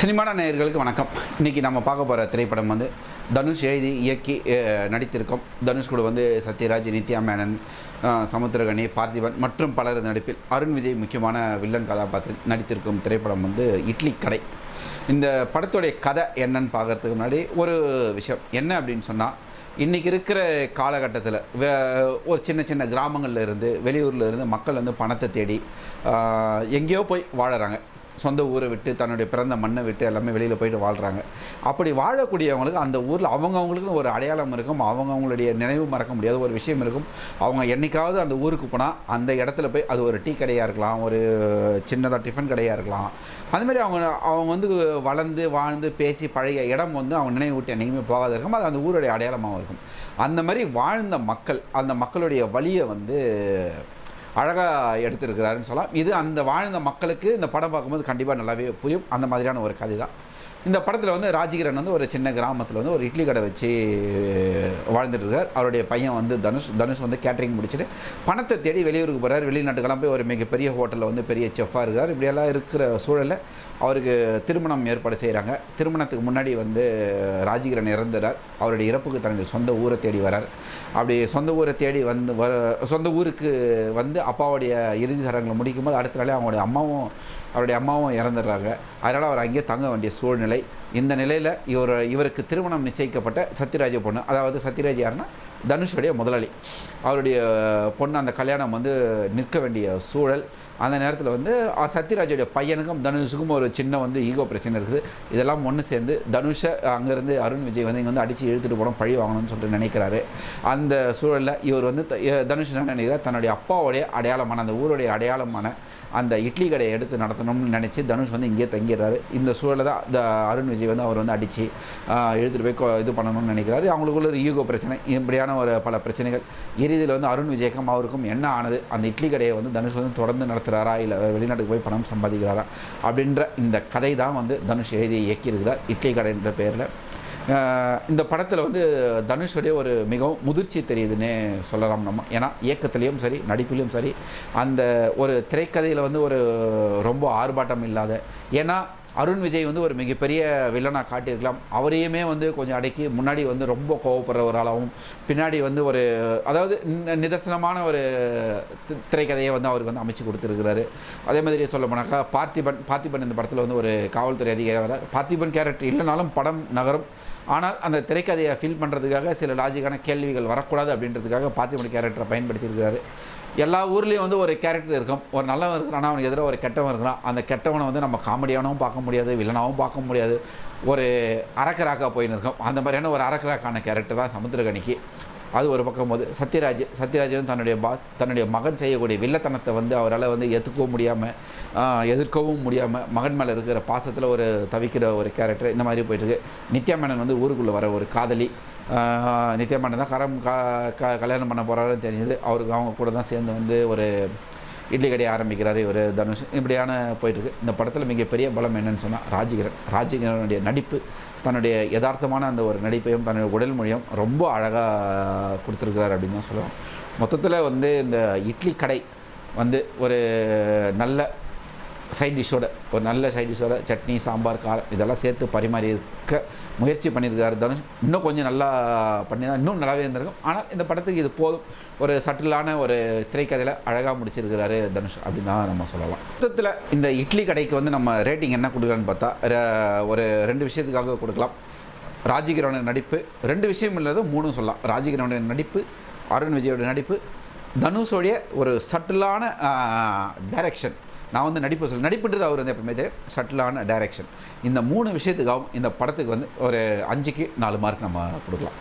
சினிமாடா நேயர்களுக்கு வணக்கம். இன்றைக்கி நம்ம பார்க்க போகிற திரைப்படம் வந்து தனுஷ் எழுதி இயக்கி நடித்திருக்கோம். தனுஷ் கூட வந்து சத்யராஜ் நித்யா மேனன் சமுத்திரகணி சமுத்திரகனி பார்த்திபன் மற்றும் பலரது நடிப்பில். அருண் விஜய் முக்கியமான வில்லன் கதாபாத்திரம் நடித்திருக்கும் திரைப்படம் வந்து இட்லி கடை. இந்த படத்துடைய கதை என்னன்னு பார்க்கறதுக்கு முன்னாடி ஒரு விஷயம். என்ன அப்படின்னு சொன்னால் இன்றைக்கி இருக்கிற காலகட்டத்தில் வே ஒரு சின்ன சின்ன கிராமங்கள்ல இருந்து வெளியூரில் இருந்து மக்கள் வந்து பணத்தை தேடி எங்கேயோ போய் வாழறாங்க. சொந்த ஊரை விட்டு தன்னுடைய பிறந்த மண்ணை விட்டு எல்லாமே வெளியில் போயிட்டு வாழ்கிறாங்க அப்படி வாழக்கூடியவங்களுக்கு அந்த ஊரில் அவங்கவுங்களுக்குன்னு ஒரு அடையாளம் இருக்கும். அவங்கவுங்களுடைய நினைவு மறக்க முடியாத ஒரு விஷயம் இருக்கும். அவங்க என்னைக்காவது அந்த ஊருக்கு போனால் அந்த இடத்துல போய் அது ஒரு டீ கடையாக இருக்கலாம் ஒரு சின்னதாக டிஃபன் கடையாக இருக்கலாம். அது மாதிரி அவங்க அவங்க வந்து வளர்ந்து வாழ்ந்து பேசி பழைய இடம் வந்து அவங்க நினைவு விட்டு என்றைக்குமே போகாத இருக்கும். அது அந்த ஊருடைய அடையாளமாகவும் இருக்கும். அந்த மாதிரி வாழ்ந்த மக்கள் அந்த மக்களுடைய வழியை வந்து அழகாக எடுத்திருக்கிறாருன்னு சொல்லலாம். இது அந்த வாழ்ந்த மக்களுக்கு இந்த படம் பார்க்கும்போது கண்டிப்பாக நல்லாவே புரியும். அந்த மாதிரியான ஒரு கதை தான் இந்த படத்தில் வந்து ராஜகிரன் வந்து ஒரு சின்ன கிராமத்தில் வந்து ஒரு இட்லி கடை வச்சு வாழ்ந்துட்டு இருக்கார் அவருடைய பையன் வந்து தனுஷ் தனுஷ் வந்து கேட்ரிங் முடிச்சுட்டு பணத்தை தேடி வெளியூருக்கு போகிறார் வெளிநாட்டுக்கெல்லாம் போய் ஒரு மிகப்பெரிய ஹோட்டலில் வந்து பெரிய செஃப்பாக இருக்கார். இப்படியெல்லாம் இருக்கிற சூழலில் அவருக்கு திருமணம் ஏற்பாடு செய்கிறாங்க திருமணத்துக்கு முன்னாடி வந்து ராஜகிரன் இறந்துறார். அவருடைய இறப்புக்கு தனது சொந்த ஊரை தேடி வரார். அப்படி சொந்த ஊரை தேடி வந்து வர சொந்த ஊருக்கு வந்து அப்பாவுடைய இறுதி சடங்குகளை முடிக்கும் போது அடுத்த நாளே அவங்களுடைய அம்மாவும் அவருடைய அம்மாவும் இறந்துடுறாங்க. அதனால் அவர் அங்கேயே தங்க வேண்டிய சூழ்நிலை. இந்த நிலையில் இவர் இவருக்கு திருமணம் நிச்சயிக்கப்பட்ட சத்யராஜ பொண்ணு. அதாவது சத்யராஜ் யாருன்னா தனுஷுடைய முதலாளி. அவருடைய பொண்ணு அந்த கல்யாணம் வந்து நிற்க வேண்டிய சூழல். அந்த நேரத்தில் வந்து சத்யராஜுடைய பையனுக்கும் தனுஷுக்கும் ஒரு சின்ன வந்து ஈகோ பிரச்சனை இருக்குது. இதெல்லாம் ஒன்று சேர்ந்து தனுஷை அங்கேருந்து அருண் விஜய் வந்து இங்கே வந்து அடித்து இழுத்துட்டு போனோம் பழி வாங்கணும்னு சொல்லிட்டு நினைக்கிறாரு. அந்த சூழலில் இவர் வந்து த- தனுஷ் என்ன நினைக்கிறார்? தன்னுடைய அப்பாவுடைய அடையாளமான அந்த ஊருடைய அடையாளமான அந்த இட்லி கடையை எடுத்து நடத்தணும்னு நினச்சி தனுஷ் வந்து இங்கேயே தங்கிடுறாரு. இந்த சூழலை தான் இந்த அருண் விஜய் வந்து அவர் வந்து அடித்து இழுத்துட்டு போய் இது பண்ணணும்னு நினைக்கிறாரு. அவங்களுக்குள்ள ஒரு ஈகோ பிரச்சனை. இப்படியான ஒரு பல பிரச்சனைகள். இறுதியில் வந்து அருண் விஜயகம் அவருக்கும் என்ன ஆனது? அந்த இட்லி கடையை வந்து தனுஷ் வந்து தொடர்ந்து நடத்துகிறாரா இல்லை வெளிநாட்டுக்கு போய் பணம் சம்பாதிக்கிறாரா? அப்படின்ற இந்த கதை தான் வந்து தனுஷ் எழுதி இயக்கியிருக்கிறார். இட்லி கடைன்ற பேரில். இந்த படத்தில் வந்து தனுஷுடைய ஒரு மிகவும் முதிர்ச்சி தெரியுதுன்னே சொல்லலாம் நம்ம. ஏன்னா இயக்கத்துலேயும் சரி நடிப்பிலையும் சரி அந்த ஒரு திரைக்கதையில் வந்து ஒரு ரொம்ப ஆர்ப்பாட்டம் இல்லாத ஏன்னா அருண் விஜய் வந்து ஒரு மிகப்பெரிய வில்லனாக காட்டியிருக்கலாம். அவரையுமே வந்து கொஞ்சம் அடக்கி முன்னாடி வந்து ரொம்ப கோவப்படுற ஒரு ஆளாகவும் பின்னாடி வந்து ஒரு அதாவது நிதர்சனமான ஒரு தி- திரைக்கதையை வந்து அவருக்கு வந்து அமைச்சு கொடுத்துருக்கிறாரு. அதே மாதிரி சொல்ல போனாக்கா பார்த்திபன் பார்த்திபன் இந்த படத்தில் வந்து ஒரு காவல்துறை அதிகாரி வர பார்த்திபன் கேரக்டர் இல்லைனாலும் படம் நகரும். ஆனால் அந்த திரைக்கதையை ஃபில் பண்ணுறதுக்காக சில லாஜிக்கான கேள்விகள் வரக்கூடாது அப்படின்றதுக்காக பாத்திமணி கேரக்டரை பயன்படுத்தியிருக்கிறாரு எல்லா ஊர்லேயும் வந்து ஒரு கேரக்டர் இருக்கும். ஒரு நல்லவன் ஆனால் அவனுக்கு எதிராக ஒரு கெட்டவன் இருக்கிறான். அந்த கெட்டவனை வந்து நம்ம காமெடியானவும் பார்க்க முடியாது வில்லனாகவும் பார்க்க முடியாது. ஒரு அரக்கராக்கா போயின்னு இருக்கும். அந்த மாதிரியான ஒரு அரக்கராக்கான கேரக்டர் தான் சமுத்திரகணிக்கு அது ஒரு பக்கம் போது. சத்யராஜ் சத்யராஜ் வந்து தன்னுடைய பாஸ் தன்னுடைய மகன் செய்யக்கூடிய வில்லத்தனத்தை வந்து அவரால் வந்து எதுக்கவும் முடியாமல் எதிர்க்கவும் முடியாமல் மகன் மேலே இருக்கிற பாசத்தில் ஒரு தவிக்கிற ஒரு கேரக்டர் இந்த மாதிரி போயிட்டுருக்கு நித்யா மேனன் வந்து ஊருக்குள்ளே வர ஒரு காதலி. நித்யா மேனன் தான் கரம் க க- கல்யாணம் பண்ண போகிறாருன்னு தெரிஞ்சது. அவருக்கு அவங்க கூட தான் சேர்ந்து வந்து ஒரு இட்லி கடையை ஆரம்பிக்கிறாரு இவர் தனுஷ். இப்படியான போயிட்டுருக்கு. இந்த படத்தில் மிகப்பெரிய பலம் என்னன்னு சொன்னால் ராஜகிரண். ராஜகிரனுடைய நடிப்பு தன்னுடைய யதார்த்தமான அந்த ஒரு நடிப்பையும் தன்னுடைய உடல் மொழியும் ரொம்ப அழகாக கொடுத்துருக்கிறார் அப்படின்னு தான் சொல்லுவோம் மொத்தத்தில் வந்து இந்த இட்லி கடை வந்து ஒரு நல்ல சைட் டிஷ்ஷோட ஒரு நல்ல சைட் டிஷ்ஷோட சட்னி சாம்பார் காரம் இதெல்லாம் சேர்த்து பரிமாறியிருக்க முயற்சி பண்ணியிருக்காரு தனுஷ். இன்னும் கொஞ்சம் நல்லா பண்ணி தான் இன்னும் நல்லாவே இருந்திருக்கும். ஆனால் இந்த படத்துக்கு இது போதும். ஒரு சட்டிலான ஒரு திரைக்கதையில் அழகாக முடிச்சிருக்கிறாரு தனுஷ் அப்படின்னு தான் நம்ம சொல்லலாம். மொத்தத்தில் இந்த இட்லி கடைக்கு வந்து நம்ம ரேட்டிங் என்ன கொடுக்கலான்னு பார்த்தா ர- ஒரு ரெண்டு விஷயத்துக்காக கொடுக்கலாம். ராஜகிரவனின் நடிப்பு ரெண்டு விஷயம் இல்லாத மூணும் சொல்லலாம். ராஜகிரவனின் நடிப்பு அருண் விஜயோட நடிப்பு தனுஷோடைய ஒரு சட்டிலான டைரக்ஷன் நான் வந்து நடிப்பு சொல்ல நடிப்புன்றது அவர் வந்து எப்பவுமே சட்டிலான டைரக்ஷன் இந்த மூணு விஷயத்துக்காகவும் இந்த படத்துக்கு வந்து ஒரு அஞ்சுக்கு நாலு மார்க் நம்ம கொடுக்கலாம்.